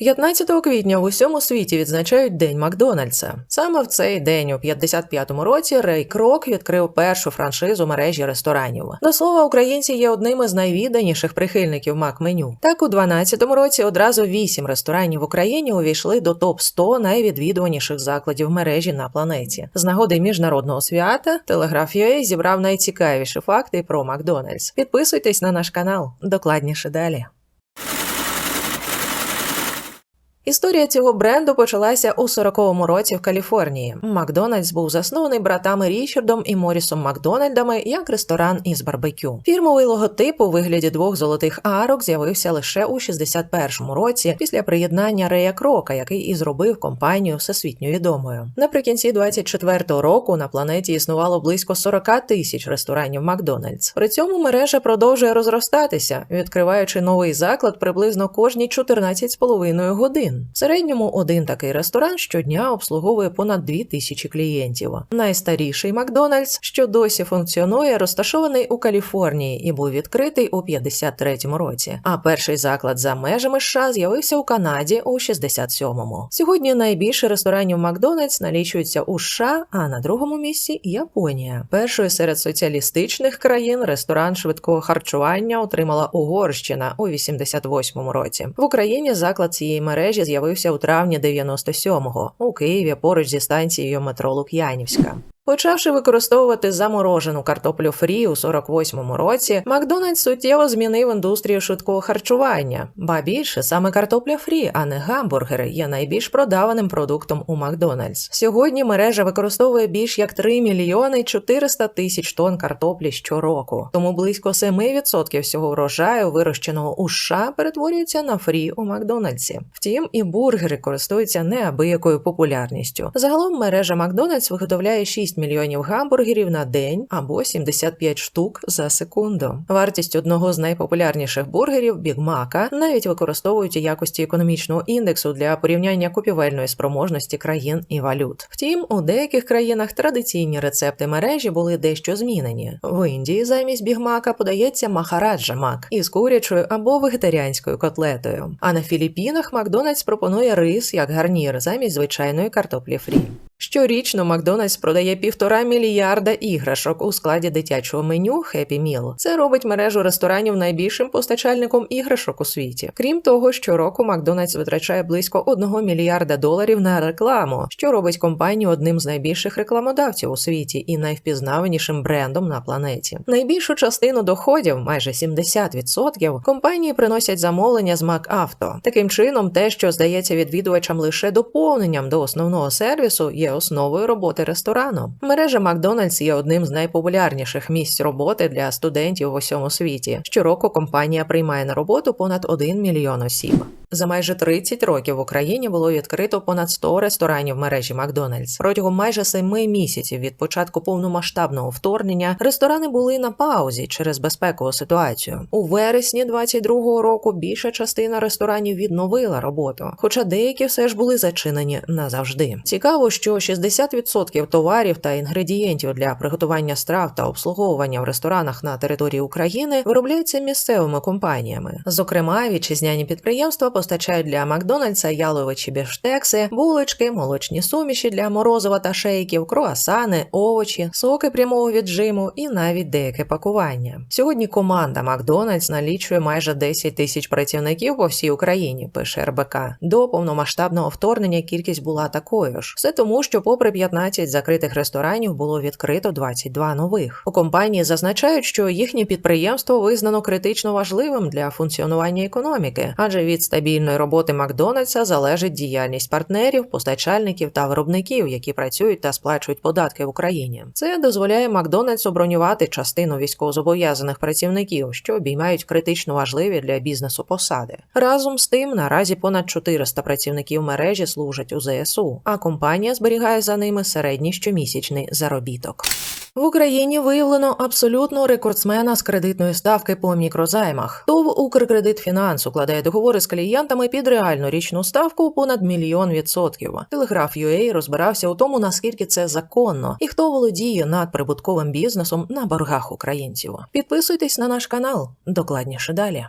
15 квітня в усьому світі відзначають День Макдональдса. Саме в цей день, у 55-му році, Рей Крок відкрив першу франшизу мережі ресторанів. До слова, українці є одним із найвідданіших прихильників Мак-меню. Так, у 12-му році одразу вісім ресторанів в Україні увійшли до топ 100 найвідвідуваніших закладів мережі на планеті. З нагоди міжнародного свята Телеграф.ua зібрав найцікавіші факти про Макдональдс. Підписуйтесь на наш канал. Докладніше далі. Історія цього бренду почалася у 40-му році в Каліфорнії. Макдональдс був заснований братами Річардом і Морісом Макдональдами як ресторан із барбекю. Фірмовий логотип у вигляді двох золотих арок з'явився лише у 61-му році після приєднання Рея Крока, який і зробив компанію всесвітньо відомою. Наприкінці 24-го року на планеті існувало близько 40 тисяч ресторанів Макдональдс. При цьому мережа продовжує розростатися, відкриваючи новий заклад приблизно кожні 14,5 годин. В середньому один такий ресторан щодня обслуговує понад 2 тисячі клієнтів. Найстаріший Макдональдс, що досі функціонує, розташований у Каліфорнії і був відкритий у 53-му році. А перший заклад за межами США з'явився у Канаді у 67-му. Сьогодні найбільше ресторанів Макдональдс налічується у США, а на другому місці Японія. Першою серед соціалістичних країн ресторан швидкого харчування отримала Угорщина у 88-му році. В Україні заклад цієї мережі з'явився у травні 97-го у Києві поруч зі станцією метро Лук'янівська. Почавши використовувати заморожену картоплю фрі у 48-му році, Макдональдс суттєво змінив індустрію швидкого харчування. Ба більше саме картопля фрі, а не гамбургери, є найбільш продаваним продуктом у Макдональдс. Сьогодні мережа використовує більш як 3 мільйони 400 тисяч тонн картоплі щороку. Тому близько 7% всього врожаю, вирощеного у США, перетворюється на фрі у Макдональдсі. Втім, і бургери користуються неабиякою популярністю. Загалом мережа Макдональдс виготовляє 6 мільйонів гамбургерів на день або 75 штук за секунду. Вартість одного з найпопулярніших бургерів Бігмака навіть використовують у якості економічного індексу для порівняння купівельної спроможності країн і валют. Втім, у деяких країнах традиційні рецепти мережі були дещо змінені. В Індії замість бігмака подається махараджа мак із курячою або вегетаріанською котлетою. А на Філіппінах Макдональдс пропонує рис як гарнір замість звичайної картоплі фрі. Щорічно Макдональдс продає півтора мільярда іграшок у складі дитячого меню Happy Meal. Це робить мережу ресторанів найбільшим постачальником іграшок у світі. Крім того, щороку Макдональдс витрачає близько одного мільярда доларів на рекламу, що робить компанію одним з найбільших рекламодавців у світі і найвпізнаванішим брендом на планеті. Найбільшу частину доходів, майже 70%, компанії приносять замовлення з МакАвто. Таким чином, те, що здається відвідувачам лише доповненням до основного сервісу, є основою роботи ресторану. Мережа Макдональдс є одним з найпопулярніших місць роботи для студентів в усьому світі. Щороку компанія приймає на роботу понад 1 мільйон осіб. За майже 30 років в Україні було відкрито понад 100 ресторанів мережі Макдональдс. Протягом майже 7 місяців від початку повномасштабного вторгнення ресторани були на паузі через безпекову ситуацію. У вересні 22-го року більша частина ресторанів відновила роботу, хоча деякі все ж були зачинені назавжди. Цікаво, що 60% товарів та інгредієнтів для приготування страв та обслуговування в ресторанах на території України виробляються місцевими компаніями. Зокрема, вітчизняні підприємства постачають для Макдональдса яловичі біштекси, булочки, молочні суміші для морозива та шейків, круасани, овочі, соки прямого віджиму і навіть деяке пакування. Сьогодні команда Макдональдс налічує майже 10 тисяч працівників по всій Україні. Пише РБК. До повномасштабного вторгнення кількість була такою ж. Все тому, що, попри 15 закритих ресторанів, було відкрито 22 нових. У компанії зазначають, що їхнє підприємство визнано критично важливим для функціонування економіки, адже від стабільності стабільної роботи Макдональдса залежить діяльність партнерів, постачальників та виробників, які працюють та сплачують податки в Україні. Це дозволяє Макдональдсу бронювати частину військовозобов'язаних працівників, що обіймають критично важливі для бізнесу посади. Разом з тим, наразі понад 400 працівників мережі служать у ЗСУ, а компанія зберігає за ними середній щомісячний заробіток. В Україні виявлено абсолютного рекордсмена з кредитної ставки по мікрозаймах. ТОВ «Укркредитфінанс» укладає договори з клієнтами під реальну річну ставку понад мільйон відсотків. Телеграф UA розбирався у тому, наскільки це законно і хто володіє надприбутковим бізнесом на боргах українців. Підписуйтесь на наш канал. Докладніше далі.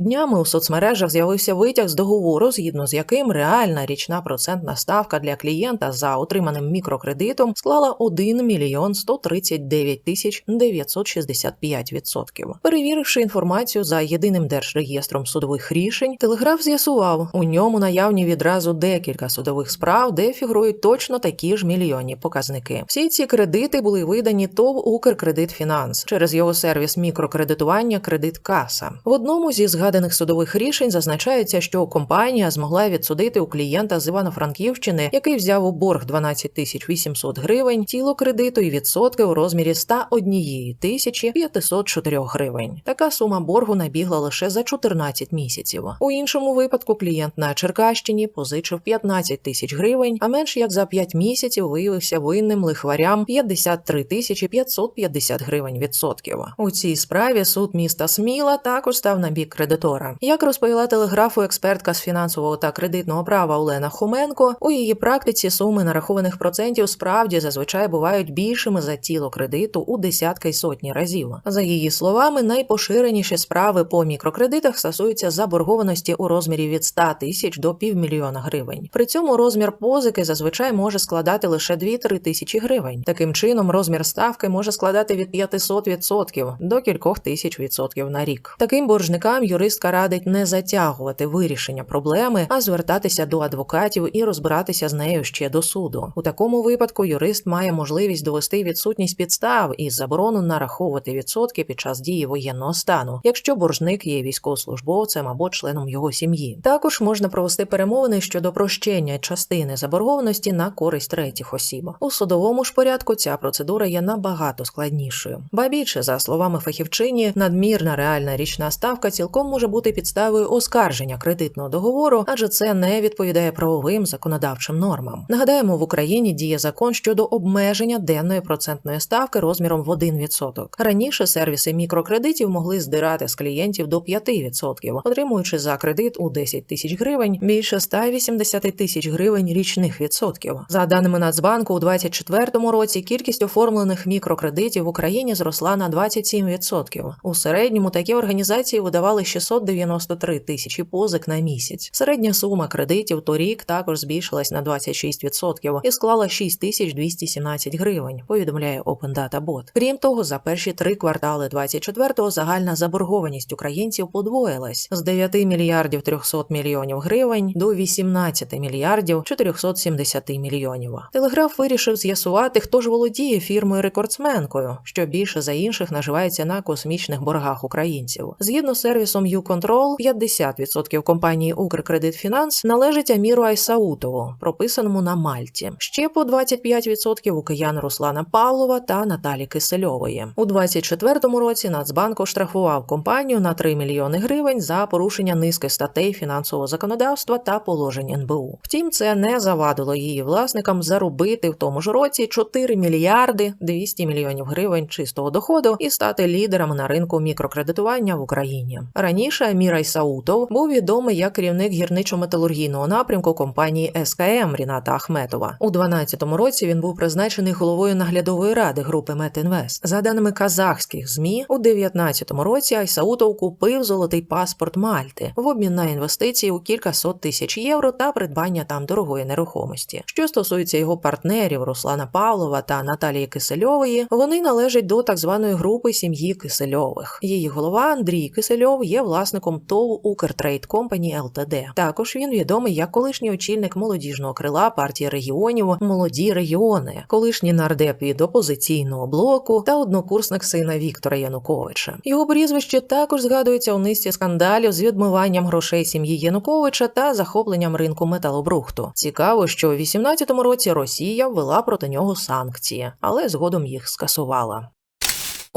Днями у соцмережах з'явився витяг з договору, згідно з яким реальна річна процентна ставка для клієнта за отриманим мікрокредитом склала 1 мільйон 139 тисяч 965 відсотків. Перевіривши інформацію за єдиним держреєстром судових рішень, телеграф з'ясував, у ньому наявні відразу декілька судових справ, де фігурують точно такі ж мільйонні показники. Всі ці кредити були видані ТОВ «Укркредитфінанс» через його сервіс мікрокредитування Кредит Каса. В одному зі згаданих судових рішень зазначається, що компанія змогла відсудити у клієнта з Івано-Франківщини, який взяв у борг 12 тисяч 800 гривень, тіло кредиту і відсотки у розмірі 101 тисячі 504 гривень. Така сума боргу набігла лише за 14 місяців. У іншому випадку клієнт на Черкащині позичив 15 тисяч гривень, а менш як за 5 місяців виявився винним лихварям 53 тисячі 550 гривень відсотків. У цій справі суд міста Сміла також став на бік кредитора. Як розповіла телеграфу експертка з фінансового та кредитного права Олена Хоменко, у її практиці суми нарахованих процентів справді зазвичай бувають більшими за тіло кредиту у десятки й сотні разів. За її словами, найпоширеніші справи по мікрокредитах стосуються заборгованості у розмірі від 100 тисяч до півмільйона гривень. При цьому розмір позики зазвичай може складати лише 2-3 тисячі гривень. Таким чином, розмір ставки може складати від 500% до кількох тисяч відсотків на рік. Таким боржникам юристка радить не затягувати вирішення проблеми, а звертатися до адвокатів і розбиратися з нею ще до суду. У такому випадку юрист має можливість довести відсутність підстав і заборону нараховувати відсотки під час дії воєнного стану, якщо боржник є військовослужбовцем або членом його сім'ї. Також можна провести перемовини щодо прощення частини заборгованості на користь третіх осіб. У судовому ж порядку ця процедура є набагато складнішою. Ба більше, за словами фахівчині, надмірна реальна річна ставка цілком може бути підставою оскарження кредитного договору, адже це не відповідає правовим законодавчим нормам. Нагадаємо, в Україні діє закон щодо обмеження денної процентної ставки розміром в 1%. Раніше сервіси мікрокредитів могли здирати з клієнтів до 5%, отримуючи за кредит у 10 тисяч гривень більше 180 тисяч гривень річних відсотків. За даними Нацбанку, у 2024 році кількість оформлених мікрокредитів в Україні зросла на 27%. У середньому такі організації видавали 693 тисячі позик на місяць. Середня сума кредитів торік також збільшилась на 26% і склала 6217 гривень. Повідомляє Open Data. Крім того, за перші три квартали 24-го загальна заборгованість українців подвоїлась з 9 мільярдів 300 мільйонів гривень до 18 мільярдів 470 мільйонів. Телеграф вирішив з'ясувати, хто ж володіє фірмою рекордсменкою, що більше за інших наживається на космічних боргах українців. Згідно з сервісом YouControl, 50% компанії Укркредитфінанс належить Аміру Айсаутову, прописаному на Мальті. Ще по 25% у киян Руслана Павлова та Наталі Кисельової. У 24-му році Нацбанк оштрафував компанію на 3 мільйони гривень за порушення низки статей фінансового законодавства та положень НБУ. Втім, це не завадило її власникам заробити в тому ж році 4 мільярди 200 мільйонів гривень чистого доходу і стати лідерами на ринку мікрокредитування в Україні. Раніше Амір Айсаутов був відомий як керівник гірничо-металургійного напрямку компанії СКМ Ріната Ахметова. У 2012 році він був призначений головою наглядової ради групи Метінвест. За даними казахських змі, у 2019 році Айсаутов купив золотий паспорт Мальти в обмін на інвестиції у кілька сот тисяч євро та придбання там дорогої нерухомості. Що стосується його партнерів Руслана Павлова та Наталії Кисельової, вони належать до так званої групи сім'ї Кисельових. Її голова Андрій Кисельов є власником ТОВ Укртрейд Компані ЛТД. Також він відомий як колишній очільник молодіжного крила партії регіонів Молоді регіони, колишній нардеп від опозиційного блоку та однокурсник сина Віктора Януковича. Його прізвище також згадується у низці скандалів з відмиванням грошей сім'ї Януковича та захопленням ринку металобрухту. Цікаво, що у 18-му році Росія ввела проти нього санкції, але згодом їх скасувала.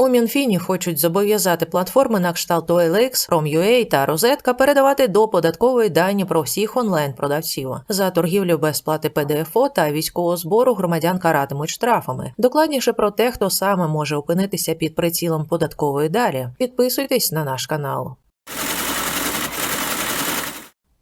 У Мінфіні хочуть зобов'язати платформи на кшталт OLX, Prom.ua та Розетка передавати до податкової дані про всіх онлайн-продавців. За торгівлю без плати ПДФО та військового збору громадян каратимуть штрафами. Докладніше про те, хто саме може опинитися під прицілом податкової далі. Підписуйтесь на наш канал.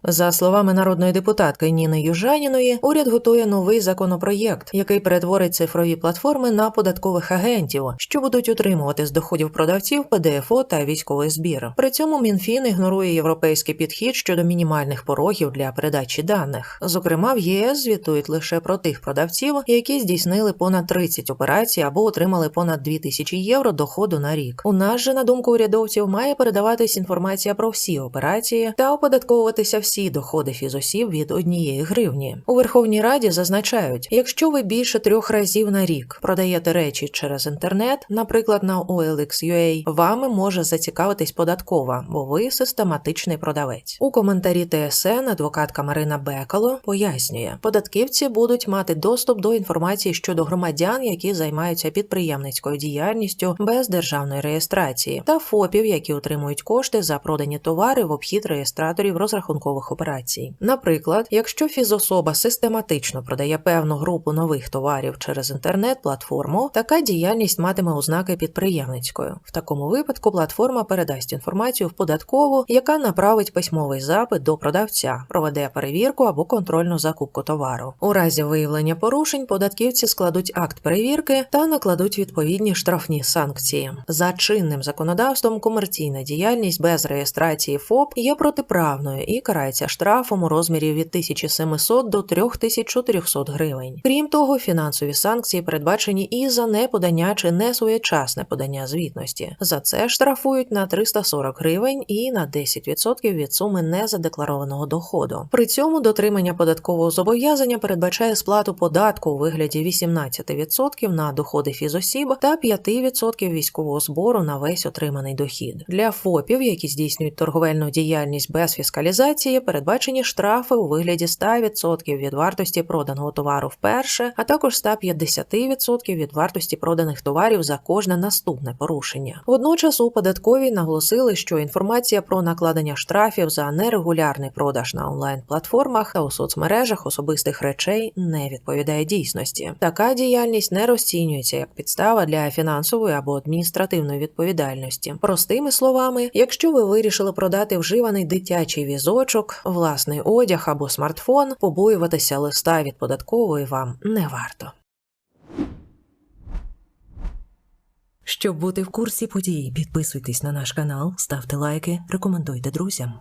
За словами народної депутатки Ніни Южаніної, уряд готує новий законопроєкт, який перетворить цифрові платформи на податкових агентів, що будуть утримувати з доходів продавців ПДФО та військовий збір. При цьому Мінфін ігнорує європейський підхід щодо мінімальних порогів для передачі даних. Зокрема, в ЄС звітують лише про тих продавців, які здійснили понад 30 операцій або отримали понад 2000 євро доходу на рік. У нас же, на думку урядовців, має передаватись інформація про всі операції та оподатковуватися всі доходи фізосіб від однієї гривні. У Верховній Раді зазначають, якщо ви більше трьох разів на рік продаєте речі через інтернет, наприклад, на OLX.ua, вами може зацікавитись податкова, бо ви систематичний продавець. У коментарі ТСН адвокатка Марина Бекало пояснює, податківці будуть мати доступ до інформації щодо громадян, які займаються підприємницькою діяльністю без державної реєстрації, та ФОПів, які отримують кошти за продані товари в обхід реєстраторів розрахункових операцій. Наприклад, якщо фізособа систематично продає певну групу нових товарів через інтернет-платформу, така діяльність матиме ознаки підприємницькою. В такому випадку платформа передасть інформацію в податкову, яка направить письмовий запит до продавця, проведе перевірку або контрольну закупку товару. У разі виявлення порушень податківці складуть акт перевірки та накладуть відповідні штрафні санкції. За чинним законодавством комерційна діяльність без реєстрації ФОП є протиправною і карається штрафом у розмірі від 1700 до 3400 гривень. Крім того, фінансові санкції передбачені і за неподання чи несвоєчасне подання звітності. За це штрафують на 340 гривень і на 10% від суми незадекларованого доходу. При цьому дотримання податкового зобов'язання передбачає сплату податку у вигляді 18% на доходи фізосіб та 5% військового збору на весь отриманий дохід. Для ФОПів, які здійснюють торговельну діяльність без фіскалізації, передбачені штрафи у вигляді 100% від вартості проданого товару вперше, а також 150% від вартості проданих товарів за кожне наступне порушення. Водночас у податковій наголосили, що інформація про накладення штрафів за нерегулярний продаж на онлайн-платформах та у соцмережах особистих речей не відповідає дійсності. Така діяльність не розцінюється як підстава для фінансової або адміністративної відповідальності. Простими словами, якщо ви вирішили продати вживаний дитячий візочок, власний одяг або смартфон, побоюватися листа від податкової вам не варто. Щоб бути в курсі подій, підписуйтесь на наш канал, ставте лайки, рекомендуйте друзям.